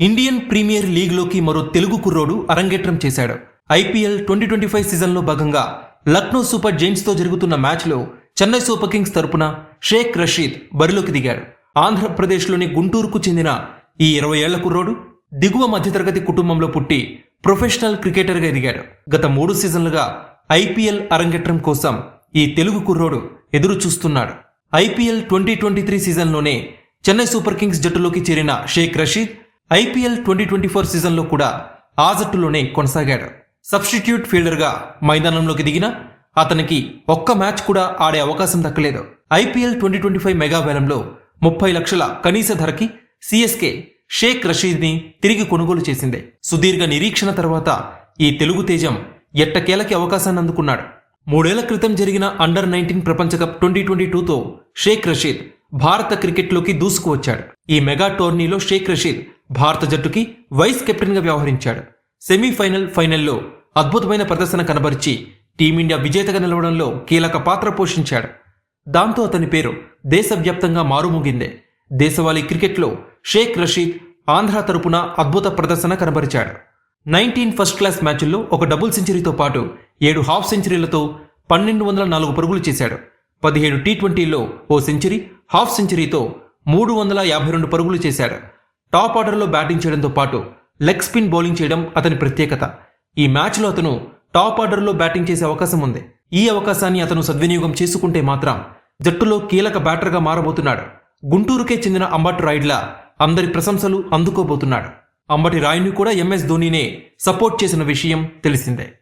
Indian premier లీగ్లోకి మరో తెలుగు కుర్రోడు అరంగేట్రం చేశాడు. ఐపీఎల్ ట్వంటీ ట్వంటీ ఫైవ్ సీజన్లో భాగంగా లక్నో సూపర్ జైంట్స్తో జరుగుతున్న మ్యాచ్లో చెన్నై సూపర్ కింగ్స్ తరపున షేక్ రషీద్ బరిలోకి దిగాడు. ఆంధ్రప్రదేశ్లోని గుంటూరుకు చెందిన ఈ ఇరవై ఏళ్ళ కుర్రోడు దిగువ మధ్యతరగతి కుటుంబంలో పుట్టి ప్రొఫెషనల్ క్రికెటర్గా ఎదిగాడు. గత మూడు సీజన్లుగా ఐపీఎల్ అరంగేట్రం కోసం ఈ తెలుగు కుర్రోడు ఎదురు చూస్తున్నాడు ఐపీఎల్ ట్వంటీ ట్వంటీ త్రీ సీజన్లోనే చెన్నై సూపర్ కింగ్స్ జట్టులోకి చేరిన Sheikh Rashid IPL twenty twenty four సీజన్లో కూడా ఆ జట్టులోనే కొనసాగాడు. సబ్స్టిట్యూట్ ఫీల్డర్గా మైదానంలోకి దిగిన అతనికి ఒక్క మ్యాచ్ కూడా ఆడే అవకాశం దక్కలేదు. IPL twenty twenty five mega వేలంలో ముప్పై లక్షల కనీస ధరకి సిఎస్కే షేక్ రషీద్ని తిరిగి కొనుగోలు చేసింది. సుదీర్ఘ నిరీక్షణ తర్వాత ఈ తెలుగు తేజం ఎట్టకేలకి అవకాశాన్ని అందుకున్నాడు. మూడేళ్ళ క్రితం జరిగిన అండర్ నైన్టీన్ ప్రపంచ కప్ ట్వంటీ ట్వంటీ టూతో షేక్ రషీద్ భారత క్రికెట్లోకి దూసుకువచ్చాడు. ఈ మెగా టోర్నీలో షేక్ రషీద్ భారత జట్టుకి వైస్ కెప్టెన్గా వ్యవహరించాడు. సెమీఫైనల్ ఫైనల్లో అద్భుతమైన ప్రదర్శన కనబరిచి టీమిండియా విజేతగా నిలవడంలో కీలక పాత్ర పోషించాడు. దాంతో అతని పేరు దేశవ్యాప్తంగా మారుమోగిందే. దేశవాళీ క్రికెట్లో షేక్ రషీద్ ఆంధ్ర తరపున అద్భుత ప్రదర్శన కనబరిచాడు. నైన్టీన్ ఫస్ట్ క్లాస్ మ్యాచ్ల్లో ఒక డబుల్ సెంచరీతో పాటు ఏడు హాఫ్ సెంచరీలతో పన్నెండు వందల నాలుగు పరుగులు చేశాడు. పదిహేడు టీ ట్వంటీలో ఓ సెంచరీ హాఫ్ సెంచరీతో మూడు వందల యాభై రెండు పరుగులు చేశాడు. టాప్ ఆర్డర్లో బ్యాటింగ్ చేయడంతో పాటు లెగ్ స్పిన్ బౌలింగ్ చేయడం అతని ప్రత్యేకత. ఈ మ్యాచ్లో అతను టాప్ ఆర్డర్లో బ్యాటింగ్ చేసే అవకాశం ఉంది. ఈ అవకాశాన్ని అతను సద్వినియోగం చేసుకుంటే మాత్రం జట్టులో కీలక బ్యాటర్గా మారబోతున్నాడు. గుంటూరుకే చెందిన అంబటి రాయుడ్లా అందరి ప్రశంసలు అందుకోబోతున్నాడు. అంబటి రాయుడిని కూడా ఎంఎస్ ధోనీనే సపోర్ట్ చేసిన విషయం తెలిసిందే.